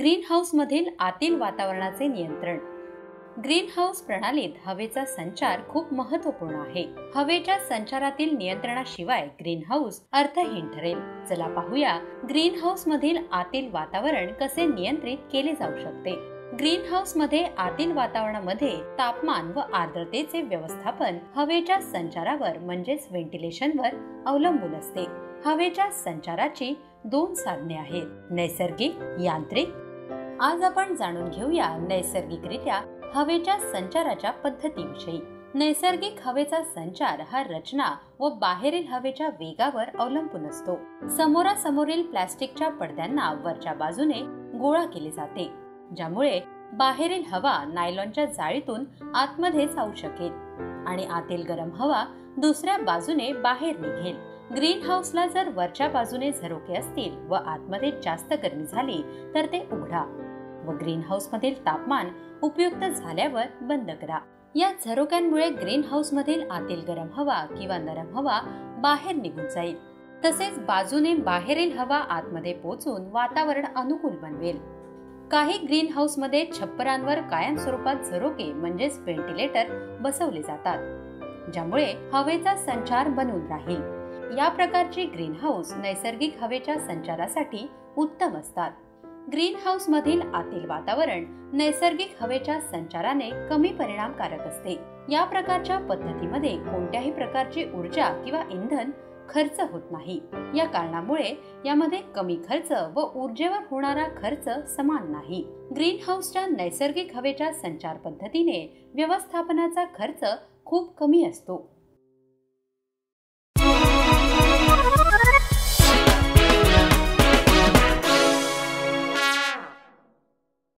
Green हाऊसमधील आतील वातावरणाचे नियंत्रण. ग्रीन हाऊस प्रणालीत हवेचा संचार खूप महत्त्वपूर्ण आहे. हवेच्या संचारातील नियंत्रणाशिवाय ग्रीन हाऊस अर्थहीन ठरेल. चला पाहूया ग्रीन हाऊस मधील आतील वातावरण कसे नियंत्रित केले जाऊ शकते. ग्रीन हाऊसमध्ये आतील वातावरणामध्ये तापमान व आर्द्रतेचे व्यवस्थापन हवेच्या संचारावर म्हणजेच व्हेंटिलेशनवर अवलंबून असते. हवेच्या संचाराची दोन साधने आहेत. नैसर्गिक यांत्रिक आज आपण जाणून घेऊया नैसर्गिकरित्या हवेच्या संचाराच्या पद्धतीविषयी. नैसर्गिक हवेचा संचार हा रचना व बाहेरील हवेच्या वेगावर अवलंबून असतो. समोरासमोरील प्लास्टिकच्या पडद्यांना वरच्या बाजूने गोळा केले जाते ज्यामुळे बाहेरील हवा नायलॉनच्या जाळीतून आतमध्ये जाऊ शकेल आणि आतील गरम हवा दुसऱ्या बाजूने बाहेर निघेल. ग्रीन हाऊसला जर वरच्या बाजूने झरोके असतील व आतमध्ये जास्त गरमी झाली तर ते उघडा. व ग्रीन हाऊस मधील तापमान उपयुक्त झाल्यावर बंद करा. या झरोक्यांमुळे ग्रीन हाऊस मधील आतील गरम हवा किंवा नरम हवा बाहेर निघून जाईल. तसेच बाजूने बाहेरील हवा आतमध्ये पोचून वातावरण अनुकूल बनवेल. काही ग्रीन हाऊसमध्ये छप्परांवर कायम स्वरूपात झरोके म्हणजेच व्हेंटिलेटर बसवले जातात ज्यामुळे हवेचा संचार बनून राहील. या प्रकारची ग्रीन हाऊस नैसर्गिक हवेच्या संचारासाठी उत्तम असतात. ग्रीन हाऊस मधील आतील वातावरण नैसर्गिक हवेच्या संचाराने कमी परिणामकारक असते. या प्रकारच्या पद्धतीमध्ये कोणत्याही प्रकारची ऊर्जा किंवा इंधन खर्च होत नाही. या कारणामुळे यामध्ये कमी खर्च व ऊर्जेवर होणारा खर्च समान नाही. ग्रीन हाऊसच्या नैसर्गिक हवेच्या संचार पद्धतीने व्यवस्थापनाचा खर्च खूप कमी असतो.